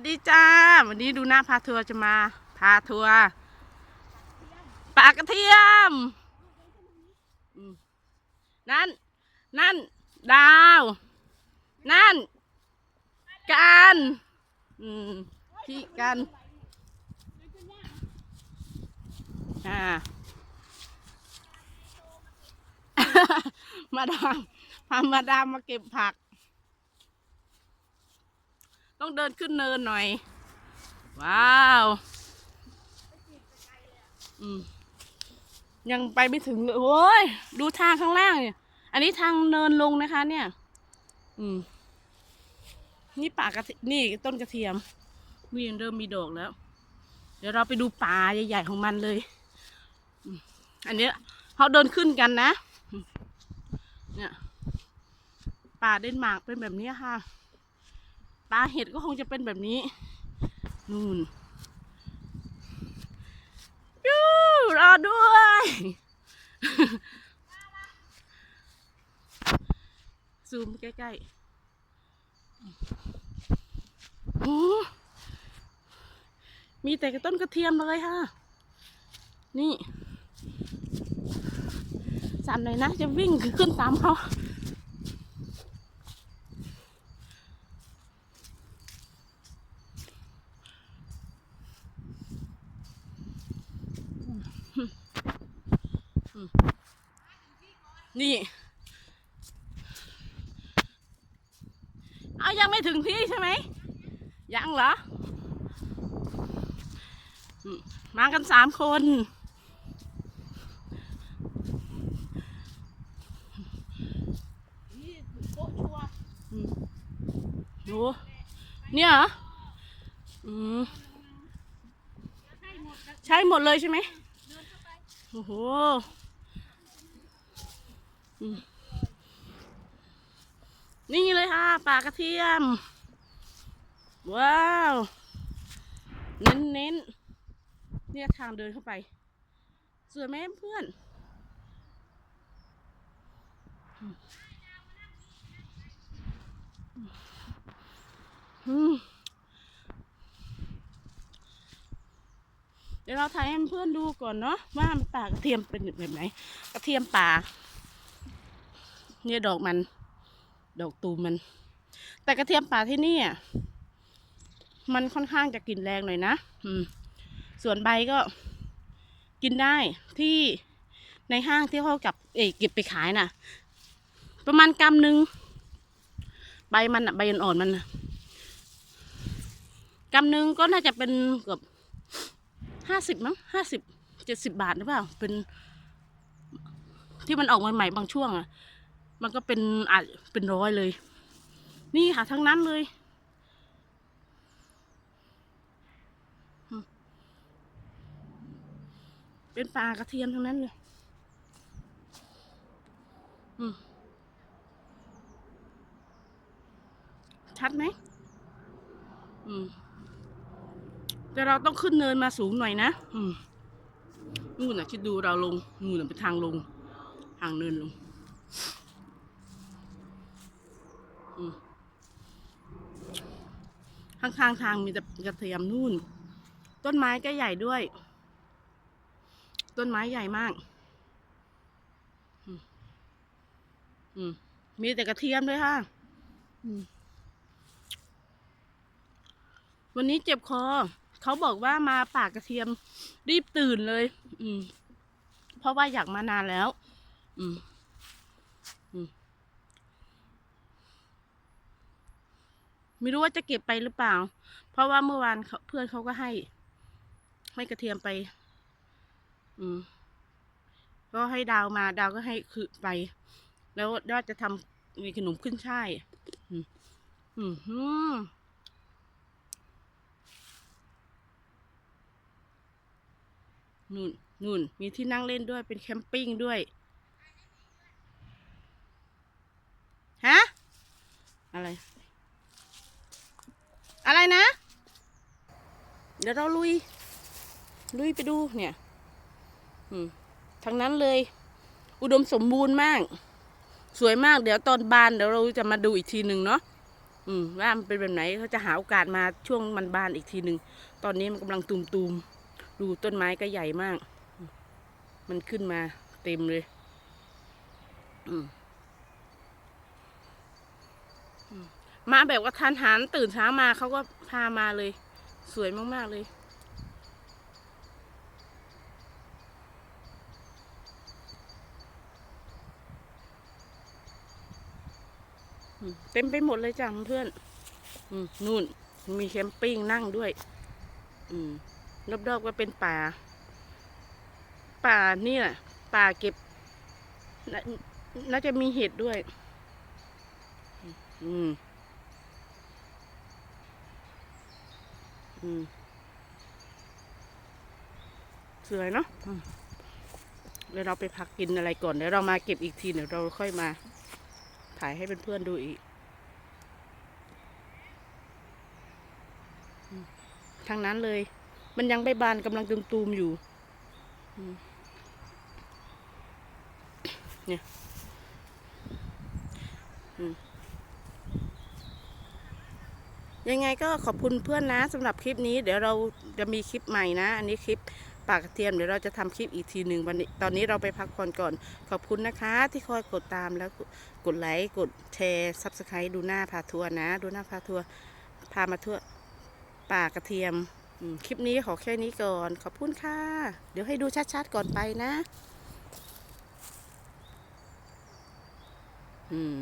วัสดีจ้า วันนี้ดูหน้าพาทัวร์จะมา พาทัวร์ปลากระเทียม นั่น นั่น ดาว นั่นกันพี่กันอ่ามาดามพามาดามมาเก็บผัก ต้องเดินขึ้นเนินหน่อย ว้าวอืมยังไปไม่ถึงเลยโอ้ยดูทางข้างล่างเนี่ย อันนี้ทางเนินลงนะคะ เนี่ย อืม นี่ป่ากระนี่ต้นกระเทียมนี่เริ่มมีดอกแล้ว เดี๋ยวเราไปดูป่าใหญ่ๆของมันเลยอันเนี้ยเขาเดินขึ้นกันนะ เนี่ย ป่าเดนมาร์กเป็นแบบนี้ค่ะ ปลาเห็ดก็คงจะเป็นแบบนี้ นู่นยูรอด้วย ซูมใกล้ๆโอ้มีแต่กระต้นกระเทียมเลยค่ะ นี่ สั่นหน่อยนะ จะวิ่งขึ้นตามเขา นี่ เอายังไม่ถึงที่ใช่ไหม ยังเหรอ มากันสามคนอืมดู เนี่ยอืมใช่หมดเลยใช่ไหมโอ้โห นี่เลยค่ะปลากระเทียม ว้าว เน้นเน้นเนี่ยทางเดินเข้าไป สวยไหมเพื่อน เดี๋ยวเราถ่ายให้เพื่อนดูก่อนเนาะว่าปลากระเทียมเป็นแบบไหน กระเทียมป่า เนี่ยดอกมัน ดอกตูมมัน แต่กระเทียมป่าที่นี่อะมันค่อนข้างจะกลิ่นแรงหน่อยนะอืม ส่วนใบก็กินได้ที่ในห้างที่เขากับเอกเก็บไปขายน่ะ ประมาณกำหนึ่งใบมันอะใบอ่อนมันกำหนึ่งก็น่าจะเป็นเกือบห้าสิบมั้งห้าสิบเจ็ดสิบบาทหรือเปล่า เป็นที่มันออกใหม่ๆบางช่วงอะ มันก็เป็นอาจเป็นร้อยเลย นี่ค่ะทั้งนั้นเลย เป็นปลากระเทียมทั้งนั้นเลยชัดไหมอืมแต่เราต้องขึ้นเนินมาสูงหน่อยนะอืมนู่นน่ะคิดดูเราลงนู่นนะเป็นทางลง ทางเนินลง ข้างๆทางมีแต่กระเทียมนู่น ต้นไม้ก็ใหญ่ด้วย ต้นไม้ใหญ่มากมีแต่กระเทียมด้วยค่ะวันนี้เจ็บคอ เขาบอกว่ามาปากกระเทียม รีบตื่นเลย อืม เพราะว่าอยากมานานแล้ว อืม ไม่รู้ว่าจะเก็บไปหรือเปล่า เพราะว่าเมื่อวานเพื่อนเขาก็ให้ ให้กระเทียมไป อืม ก็ให้ดาวมา ดาวก็ให้คือไป แล้วว่าจะทำมีขนมขึ้นช่ายอืมอืม อืมนู่นนู่น มีที่นั่งเล่นด้วย เป็นแคมปิ้งด้วย ฮะ อะไร อะไรนะ เดี๋ยวเราลุย ลุยไปดูเนี่ยทั้งนั้นเลย อุดมสมบูรณ์มาก สวยมาก เดี๋ยวตอนบานเดี๋ยวเราจะมาดูอีกทีหนึ่งเนาะอืมว่ามันเป็นแบบไหนเขาจะหาโอกาสมาช่วงมันบานอีกทีหนึ่งตอนนี้มันกำลังตูมตูมๆดูต้นไม้ก็ใหญ่มาก มันขึ้นมาเต็มเลย อืม มาแบบว่าทานหันตื่นเช้ามาเขาก็พามาเลย สวยมาก ๆ เลยเต็มไปหมดเลยจ้ะเพื่อนอนู่นมีแคมปิ้งนั่งด้วยอรอบๆก็เป็นป่า ป่านี่แหละป่าเก็บนน่าจะมีเห็ดด้วย อืม อืม สวยเนาะอืมเดี๋ยวเราไปพักกินอะไรก่อน เดี๋ยวเรามาเก็บอีกทีเดี๋ยวเราค่อยมา ถ่ายให้เพื่อนๆดูอีกอืมทางนั้นเลย มันยังไม่บานกำลังตูมๆอยู่อืมเนี่ย อืม ยังไงก็ขอบคุณเพื่อนนะสำหรับคลิปนี้เดี๋ยวเราจะมีคลิปใหม่นะ อันนี้คลิปปากกระเทียมเดี๋ยวเราจะทำคลิปอีกทีหนึ่งวันนี้ตอนนี้เราไปพักผ่อนก่อน ขอบคุณนะคะ ที่คอยกดตามแล้วกดไลค์กดแชร์ซับสไครต์ดูหน้าพาทัวร์นะ ดูหน้าพาทัวร์พามาทั่วป่ากระเทียมอืมคลิปนี้ขอแค่นี้ก่อน ขอบคุณค่ะ เดี๋ยวให้ดูชัดๆก่อนไปนะ อืม